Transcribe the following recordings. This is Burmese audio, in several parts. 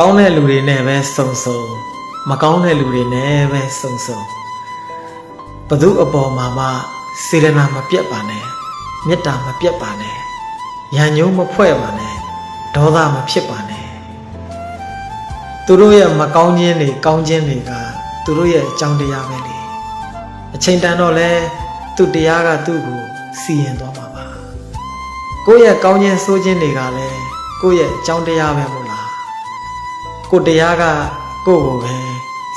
ကောင်းတဲ့လူတွေနဲ့ပဲစုံစုံမကောင်းတဲ့လူတွေနဲ့ပဲစုံစုံဘသူအပေါ်မှာမှစေတနာမပြတ်ပါနဲ့မေတ္တာမပြတ်ပါနဲ့ရန်ညုံမဖွဲ့ပါနဲ့ဒေါသမဖြစ်ပါနဲ့သူတို့ရဲ့မကောင်းခြင်းတွေကောင်းခြင်းတွေကသူတို့ရဲ့အကြောင်းတရားပဲလေအချိန်တန်တော့လဲသူ့တရားကသူ့ကိုစီရင်သွားမှာပါကိုယ့်ရဲ့ကောင်းခြင်းဆိုးခြင်းတွေကလည်းကိုယ့်ရဲ့အကြောင်းတရားပဲမို့လား ကိုတရားကကိုယ့်ကိုပဲ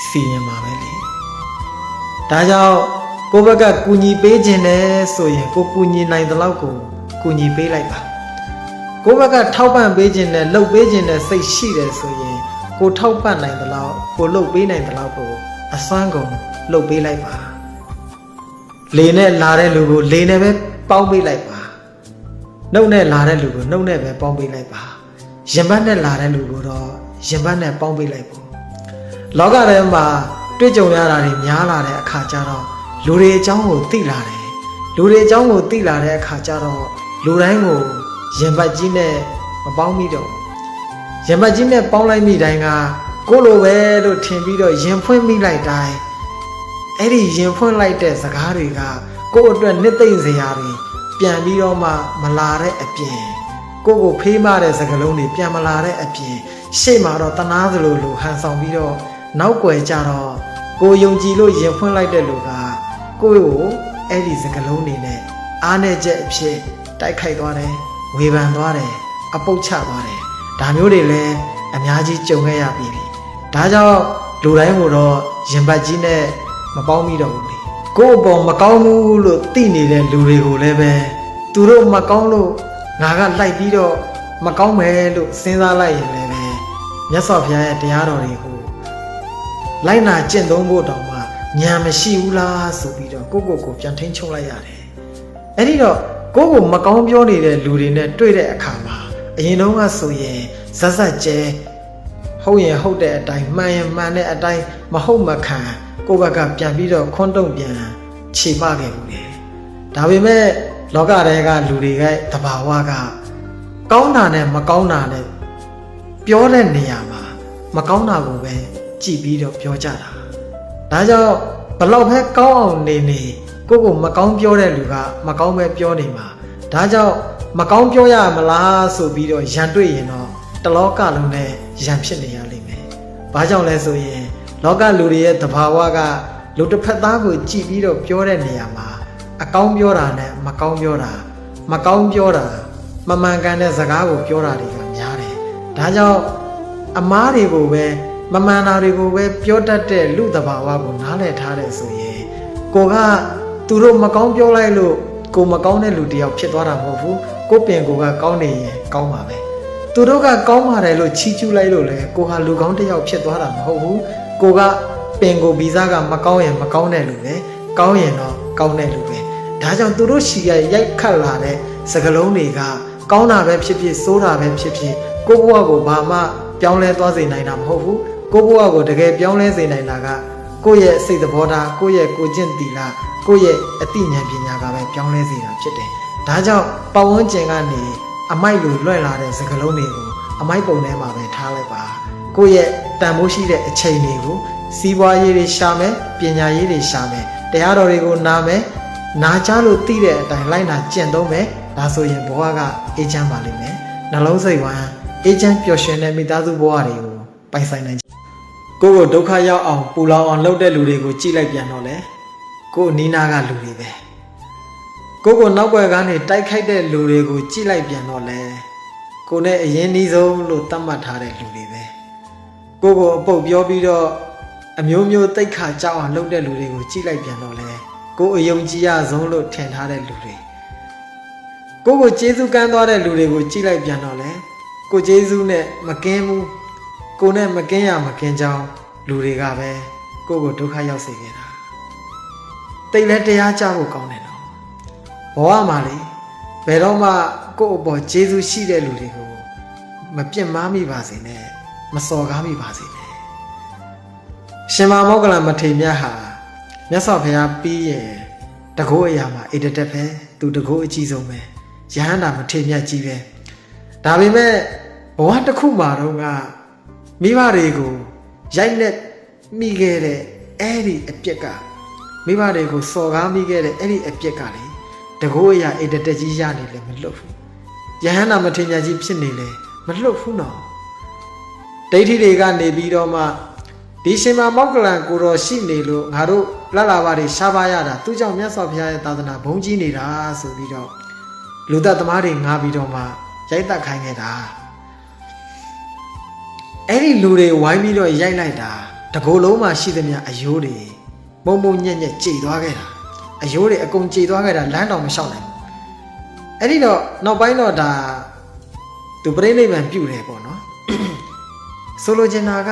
စီရင်မှာပဲလေဒါကြောင့်ကိုယ့်ဘက်ကကူညီပေးခြင်းနဲ့ဆိုရင်ကိုကူညီနိုင်တဲ့လောက်ကိုကူညီပေးလိုက်ပါကိုယ့်ဘက်ကထောက်ပံ့ပေးခြင်းနဲ့လှုပ်ပေးခြင်းနဲ့စိတ်ရှိတယ်ဆိုရင်ကိုထောက်ပံ့နိုင်တဲ့လောက်ကိုလှုပ်ပေးနိုင်တဲ့လောက်ကိုအစွမ်းကုန်လှုပ်ပေးလိုက်ပါလေနဲ့လာတဲ့လူကိုလေနဲ့ပဲပေါင်းပေးလိုက်ပါနှုတ်နဲ့လာတဲ့လူကိုနှုတ်နဲ့ပဲပေါင်းပေးလိုက်ပါရင်ဘတ်နဲ့လာတဲ့လူကိုတော့ ရင်ဘတ်နဲ့ပေါင်းပေးလိုက်ဖို့လောကထဲမှာတွေ့ကြုံရတာတွေများလာတဲ့အခါကျတော့လူတွေအကြောင်းကိုသိလာတယ်လူတွေအကြောင်းကိုသိလာတဲ့အခါကျတော့လူတိုင်းကိုရင်ဘတ်ကြီးနဲ့မပေါင်းမိတော့ဘူးရင်ဘတ်ကြီးနဲ့ပေါင်းလိုက်မိတိုင်းကကိုလိုပဲလို့ထင်ပြီးတော့ရင်ဖွင့်မိလိုက်တိုင်းအဲ့ဒီရင်ဖွင့်လိုက်တဲ့စကားတွေကကိုယ့်အတွက်နှစ်သိမ့်စရာတွေပြန်ပြီးတော့မှမလာတဲ့အပြင်ကိုယ့်ကိုဖေးမတဲ့စကားလုံးတွေပြန်မလာတဲ့အပြင် ရှေ့မှာတော့တနာသလိုလိုဟန်ဆောင်ပြီးတော့နောက်ွယ်ကြတော့ကိုယုံကြည်လို့ရင်ဖွင့်လိုက်တဲ့လူကကိုယ့်ကိုအဲ့ဒီစကားလုံးတွေနဲ့အားနဲ့ချက်အဖြစ်တိုက်ခိုက်သွားတယ်ဝေဖန်သွားတယ်အပုတ်ချသွားတယ်ဒါမျိုးတွေလည်းအများကြီးကြုံခဲ့ရပြီလေဒါကြောင့်လူတိုင်းကိုတော့ရင်ပတ်ကြီးနဲ့မပေါင်းမိတော့ဘူးလေကိုယ့်အပေါ်မကောင်းဘူးလို့သိနေတဲ့လူတွေကိုလည်းပဲသူတို့မကောင်းလို့ငါကလိုက်ပြီးတော့မကောင်းမယ်လို့စဉ်းစားလိုက်ရင်လည်းပဲ မြတ်စွာဘုရားရဲ့တရားတော်တွေကိုလိုက်နာကျင့်သုံးဖို့တောင်မှညာမရှိဘူးလားဆိုပြီးတော့ကိုယ့်ကိုယ်ကိုပြန်ထိန်ချုပ်လိုက်ရတယ်အဲ့ဒီတော့ကိုယ့်ကိုမကောင်းပြောနေတဲ့လူတွေနဲ့တွေ့တဲ့အခါမှာအရင်တုန်းကဆိုရင်ဇက်ဇက်ကျဲဟုတ်ရင်ဟုတ်တဲ့အတိုင်းမှန်ရင်မှန်တဲ့အတိုင်းမဟုတ်မခံကိုယ့်ဘက်ကပြန်ပြီးတော့ခွန်းတုံပြန်ခြေမခဲ့ဘူးလေဒါပေမဲ့လောကထဲကလူတွေကတဘာဝကကောင်းတာနဲ့မကောင်းတာနဲ့ ပြောတဲ့နေရာမှာမကောင်းတာကိုပဲကြည်ပြီးတော့ပြောကြတာဒါကြောင့်ဘလောက်ပဲကောင်းအောင်နေနေကိုယ့်ကိုမကောင်းပြောတဲ့လူကမကောင်းပဲပြောနေမှာဒါကြောင့်မကောင်းပြောရမလားဆိုပြီးတော့ရန်တွေ့ရင်တော့တလောကလုံးနဲ့ရန်ဖြစ်နေရလိမ့်မယ်။ဘာကြောင့်လဲဆိုရင်လောကလူတွေရဲ့သဘာဝကလူတစ်ဖက်သားကိုကြည်ပြီးတော့ပြောတဲ့နေရာမှာအကောင်းပြောတာနဲ့မကောင်းပြောတာမကောင်းပြောတာမမှန်ကန်တဲ့စကားကိုပြောတာတွေကများတယ်။ ဒါကြောင့်အမားတွေကိုပဲမမှန်တာတွေကိုပဲပြောတတ်တဲ့လူသဘာဝကိုနားလည်ထားတယ်ဆိုရင်ကိုကသူတို့မကောင်းပြောလိုက်လို့ကိုမကောင်းတဲ့လူတယောက်ဖြစ်သွားတာမဟုတ်ဘူးကိုပင်ကိုကကောင်းနေရင်ကောင်းပါပဲသူတို့ကကောင်းပါတယ်လို့ချီးကျူးလိုက်လို့လေကိုဟာလူကောင်းတစ်ယောက်ဖြစ်သွားတာမဟုတ်ဘူးကိုကပင်ကိုဗီဇကမကောင်းရင်မကောင်းတဲ့လူပဲကောင်းရင်တော့ကောင်းတဲ့လူပဲဒါကြောင့်သူတို့ရှီရရိုက်ခတ်လာတဲ့စကလုံးတွေက ကောင်းတာပဲဖြစ်ဖြစ်ဆိုးတာပဲဖြစ်ဖြစ်ကိုဘဝကိုဘာမှပြောင်းလဲသွားစေနိုင်တာမဟုတ်ဘူးကိုဘဝကိုတကယ်ပြောင်းလဲစေနိုင်တာကကိုယ့်ရဲ့စိတ်သဘောထားကိုယ့်ရဲ့ကိုကျင့်တီလာကိုယ့်ရဲ့အသိဉာဏ်ပညာကပဲပြောင်းလဲစေတာဖြစ်တယ်ဒါကြောင့်ပတ်ဝန်းကျင်ကနေအမိုက်လိုလွှဲလာတဲ့စကလုံးတွေကိုအမိုက်ပုံထဲမှာပဲထားလိုက်ပါကိုယ့်ရဲ့တန်ဖိုးရှိတဲ့အချိန်တွေကိုစီးပွားရေးတွေရှာမယ်ပညာရေးတွေရှာမယ်တရားတော်တွေကိုနားမယ်နာကြားလို့သိတဲ့အတိုင်းလိုက်နာကျင့်သုံးမယ် ဒါဆိုရင်ဘဝကအေးချမ်းပါလိမ့်မယ်နှလုံးစိတ်ဝမ်းအေးချမ်းပျော်ရွှင်တဲ့မိသားစုဘဝတွေကိုပိုင်ဆိုင်နိုင်ကိုယ့်ကိုဒုက္ခရောက်အောင်ပူလောင်အောင်လုပ်တဲ့လူတွေကိုကြိလိုက်ပြန်တော့လေကိုယ့်နီးနားကလူတွေပဲကိုယ့်ကိုနောက်ွယ်ကနေတိုက်ခိုက်တဲ့လူတွေကိုကြိလိုက်ပြန်တော့လေကိုယ်နဲ့အရင်နှီးဆုံးလို့သတ်မှတ်ထားတဲ့လူတွေပဲကိုယ့်ကိုအပုတ်ပြောပြီးတော့အမျိုးမျိုးတိတ်ခါကြောက်အောင်လုပ်တဲ့လူတွေကိုကြိလိုက်ပြန်တော့လေကိုယ်အယုံကြည်ရဆုံးလို့ထင်ထားတဲ့လူတွေ ကိုယ့်ကိုကျေးဇူးကမ်းသွားတဲ့လူတွေကိုကြိလိုက်ပြန်တော့လေကိုကျေးဇူးနဲ့မကင်းဘူးကိုနဲ့မကင်းရမကင်းကြောင်းလူတွေကပဲကိုယ့်ကိုဒုက္ခရောက်စေခဲ့တာတိတ်လဲတရားကြဖို့ကောင်းတယ်နော်ဘဝမှာလေဘယ်တော့မှကိုယ့်အပေါ်ကျေးဇူးရှိတဲ့လူတွေကိုမပြစ်မှားမိပါစေနဲ့မစော်ကားမိပါစေနဲ့ရှင်မာမောဂလမထေမြတ်ဟာမြတ်စွာဘုရားပြီးရင်တကောအရာမှာအေတတက်ပဲသူတကောအကြီးဆုံးပဲ ယဟန္တာမထေမြတ်ကြီးပဲဒါပေမဲ့ဘဝတစ်ခုမှာတော့ကမိဘတွေကိုရိုက်လက်မိခဲ့တဲ့အဲ့ဒီအပြစ်ကမိဘတွေကိုစော်ကားမိခဲ့တဲ့အဲ့ဒီအပြစ်ကလေတကိုးအရာအိတ်တက်ကြီးရနေလေမလွတ်ဘူးယဟန္တာမထေရကြီးဖြစ်နေလေမလွတ်ဘူးနော်ဒိဋ္ဌိတွေကနေပြီးတော့မှဒီရှင်မမောက္ကလံကိုတော်ရှိနေလို့ငါတို့လှလာပါတွေရှားပါရတာသူကြောင့်မြတ်စွာဘုရားရဲ့သာသနာဘုံကြီးနေတာဆိုပြီးတော့ လူသက်သမားတွေငားပြီးတော့မှရိုက်တက်ခိုင်းခဲ့တာအဲ့ဒီလူတွေဝိုင်းပြီးတော့ရိုက်လိုက်တာတကိုယ်လုံးမှာရှိသမျှအယိုးတွေမုံမုံညက်ညက်ကြေသွားခဲ့တာအယိုးတွေအကုန်ကြေသွားခဲ့တာလမ်းတော်မလျှောက်နိုင်ဘူးအဲ့ဒီတော့နောက်ပိုင်းတော့ဒါသူပြိဋိဘံပြုတ်တယ်ပေါ့နော်ဆိုလိုချင်တာက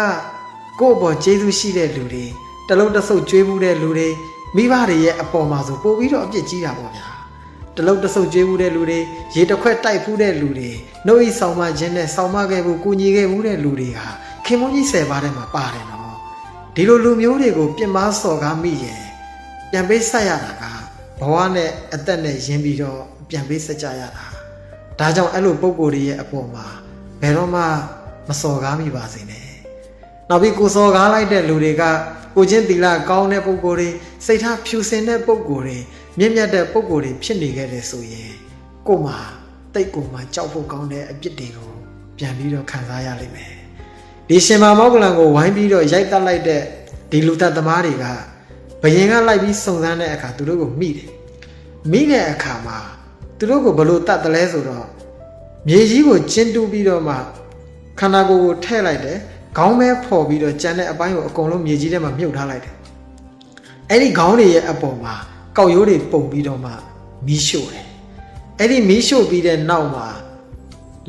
ကိုယ့်အပေါ်ကျေးဇူးရှိတဲ့လူတွေတလုံးတစ်ဆုပ်ကျွေးမှုတဲ့လူတွေမိဘတွေရဲ့အပေါ်မှာဆိုပို့ပြီးတော့အပြစ်ကြီးတာပေါ့ဗျာ တလုံးတစ်ဆုပ်ကျွေးမှုတဲ့လူတွေရေတစ်ခွက်တိုက်ဖူးတဲ့လူတွေနှုတ်ဤဆောင်မခြင်းနဲ့ဆောင်မခဲ့ဖို့ကိုညီခဲ့မှုတဲ့လူတွေဟာခင်မုန်းကြီးဆယ်ပါးထဲမှာပါတယ်နော်ဒီလိုလူမျိုးတွေကိုပြစ်မှားစော်ကားမိရင်ပြန်ပေးဆက်ရတာကဘဝနဲ့အသက်နဲ့ရင်းပြီးတော့ပြန်ပေးဆက်ကြရတာဒါကြောင့်အဲ့လိုပုံကိုယ်တွေရဲ့အပေါ်မှာဘယ်တော့မှမစော်ကားမိပါစေနဲ့နောက်ပြီးကိုစော်ကားလိုက်တဲ့လူတွေကကိုချင်းတီလာကောင်းတဲ့ပုံကိုယ်တွေစိတ်ထားဖြူစင်တဲ့ပုံကိုယ်တွေ မြင့်မြတ်တဲ့ပုံကိုယ်တွေဖြစ်နေခဲ့တယ်ဆိုရင်ကို့မှာတိတ်ကိုယ်မှာကြောက်ဖို့ကောင်းတဲ့အပြစ်တွေကိုပြန်ပြီးတော့ခံစားရလိမ့်မယ်ဒီရှင်မာမောက္ကလံကိုဝိုင်းပြီးတော့ရိုက်တက်လိုက်တဲ့ဒီလူသက်သမားတွေကဘယင်ကလိုက်ပြီးစုံစမ်းတဲ့အခါသူတို့ကိုမိတယ်မိတဲ့အခါမှာသူတို့ကိုဘလို့တတ်တယ်လဲဆိုတော့မြေကြီးကိုကျင်းတူးပြီးတော့မှခန္ဓာကိုယ်ကိုထည့်လိုက်တယ်ခေါင်းပဲဖော်ပြီးတော့ကြံတဲ့အပိုင်းကိုအကုန်လုံးမြေကြီးထဲမှာမြုပ်ထားလိုက်တယ်အဲ့ဒီခေါင်းတွေရဲ့အပေါ်မှာ ကောက်ရိုးတွေပုံပြီးတော့မှမီးရှို့တယ်အဲ့ဒီမီးရှို့ပြီးတဲ့နောက်မှာ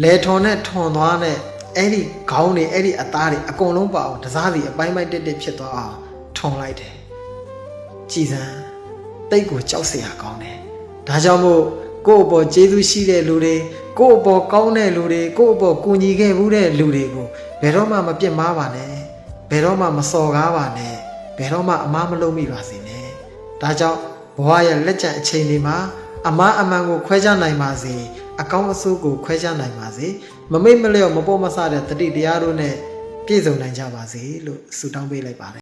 လေထွန်နဲ့ထွန်သွားနဲ့အဲ့ဒီခေါင်းတွေအဲ့ဒီအသားတွေအကုန်လုံးပါအောင်တစားစီအပိုင်းပိုင်းတက်တက်ဖြစ်သွားအောင်ထွန်လိုက်တယ်ကြည်စမ်းတိတ်ကိုကြောက်စရာကောင်းတယ်ဒါကြောင့်မို့ကိုယ့်အပေါ်ကျေးဇူးရှိတဲ့လူတွေကိုယ့်အပေါ်ကောင်းတဲ့လူတွေကိုယ့်အပေါ်ကူညီခဲ့မှုတဲ့လူတွေကိုဘယ်တော့မှမပြစ်မှားပါနဲ့ဘယ်တော့မှမစော်ကားပါနဲ့ဘယ်တော့မှအမားမလုပ်မိပါစေနဲ့ဒါကြောင့် ဘဝရဲ့လက်ကျန်အချိန်တွေမှာအမားအမှန်ကိုခွဲခြားနိုင်ပါစေအကောင်းအဆိုးကိုခွဲခြားနိုင်ပါစေမမိတ်မလျော့မပေါ်မဆတဲ့တတိတရားတို့နဲ့ပြည့်စုံနိုင်ကြပါစေလို့ဆုတောင်းပေးလိုက်ပါတယ်